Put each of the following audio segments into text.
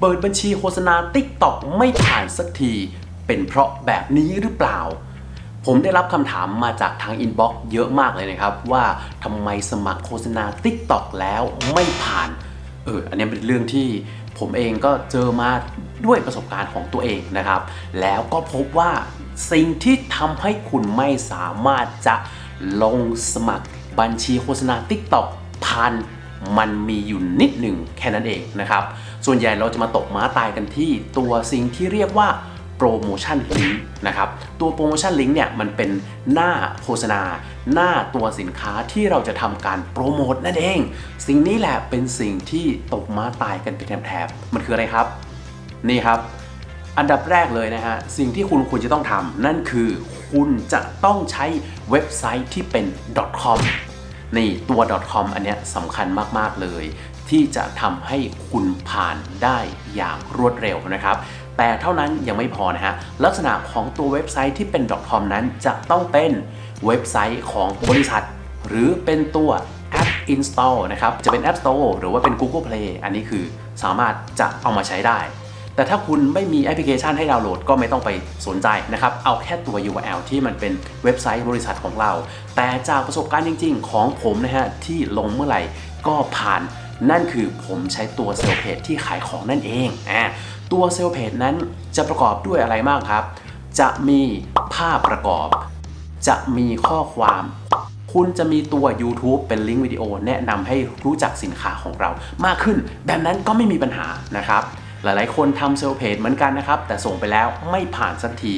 เปิดบัญชีโฆษณา TikTok ไม่ผ่านสักที เป็นเพราะแบบนี้หรือเปล่า ผมได้รับคำถามมาจากทางอินบ็อกซ์เยอะมากเลยนะครับ ว่าทำไมสมัครโฆษณา TikTok แล้วไม่ผ่าน เออ อันนี้เป็นเรื่องที่ผมเองก็เจอมาด้วยประสบการณ์ของตัวเองนะครับ แล้วก็พบว่าสิ่งที่ทำให้คุณไม่สามารถจะลงสมัครบัญชีโฆษณา TikTok ผ่าน มันมีอยู่นิดหนึ่งแค่นั้นเองนะครับ ส่วนใหญ่เราจะมาตกม้าตายกันที่ตัวสิ่งที่เรียกว่าโปรโมชั่นลิงก์นะครับ ตัวโปรโมชั่นลิงก์เนี่ยมันเป็นหน้าโฆษณา หน้าตัวสินค้าที่เราจะทำการโปรโมทนั่นเอง สิ่งนี้แหละเป็นสิ่งที่ตกม้าตายกันเป็นแถบๆมันคืออะไรครับ นี่ครับ อันดับแรกเลยนะฮะสิ่งที่คุณควรจะต้องทำนั่นคือคุณจะต้องใช้เว็บไซต์ที่เป็น .com นี่ตัว .com อันเนี้ยสำคัญมากๆเลย ที่จะทำให้คุณผ่านได้อย่างรวดเร็วนะครับ แต่เท่านั้นยังไม่พอนะฮะลักษณะของตัวเว็บไซต์ที่เป็น .com นั้นจะต้องเป็นเว็บไซต์ของบริษัท หรือเป็นตัวแอป install นะครับ จะเป็น App Store หรือว่าเป็น Google Play อันนี้คือสามารถจะเอามาใช้ได้ แต่ถ้าคุณไม่มีแอปพลิเคชันให้ดาวน์โหลดก็ไม่ต้องไปสนใจนะครับ เอาแค่ตัว URL ที่มันเป็นเว็บไซต์บริษัทของเรา แต่จากประสบการณ์จริง ๆ ของผมนะฮะที่ลงเมื่อไหร่ก็ผ่านนั่นคือผมใช้ตัวเซลเพจที่ขายของนั่นเองอ่าตัวเซลเพจนั้นจะประกอบด้วยอะไรบ้างครับ จะมีภาพประกอบ จะมีข้อความคุณจะมีตัว YouTube เป็นลิงก์วิดีโอแนะนำให้รู้จักสินค้าของเรามากขึ้น แบบนั้นก็ไม่มีปัญหานะครับ หลายๆ คนทำเซลล์เพจเหมือนกันนะครับ แต่ส่งไปแล้วไม่ผ่านสักที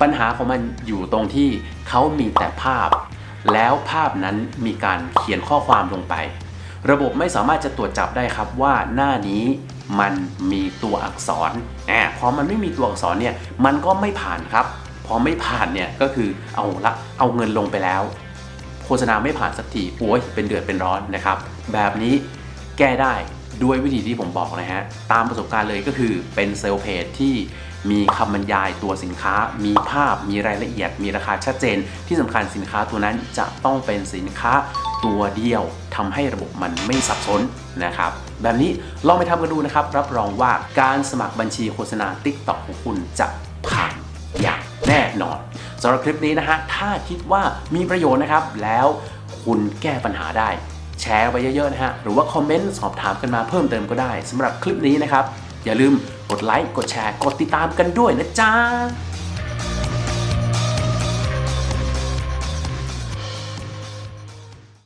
ปัญหาของมันอยู่ตรงที่เขามีแต่ภาพ แล้วภาพนั้นมีการเขียนข้อความลงไป ระบบไม่สามารถจะตรวจจับได้ครับว่าหน้านี้มันมีตัวอักษรแอบพอมันไม่มีตัวอักษรเนี่ย มันก็ไม่ผ่านครับ พอไม่ผ่านเนี่ยก็คือเอาละเอาเงินลงไปแล้ว โฆษณาไม่ผ่านสักทีโอ้ยเป็นเดือดเป็นร้อนนะครับ แบบนี้แก้ได้ ด้วยวิธีที่ผมบอกนะฮะ ตามประสบการณ์เลยก็คือเป็นเซลล์เพจที่มีคำบรรยายตัวสินค้า มีภาพ มีรายละเอียด มีราคาชัดเจน ที่สำคัญสินค้าตัวนั้นจะต้องเป็นสินค้าตัวเดียวทำให้ระบบมันไม่สับสนนะครับ แบบนี้ลองไปทำกันดูนะครับ รับรองว่าการสมัครบัญชีโฆษณา TikTok ของคุณจะผ่านอย่างแน่นอนสำหรับคลิปนี้นะฮะ ถ้าคิดว่ามีประโยชน์นะครับ แล้วคุณแก้ปัญหาได้ แชร์ไปเยอะๆนะฮะ หรือว่าคอมเมนต์สอบถามกันมาเพิ่มเติมก็ได้สำหรับคลิปนี้นะครับ อย่าลืมกดไลค์ กดแชร์ กดติดตามกันด้วยนะจ๊ะ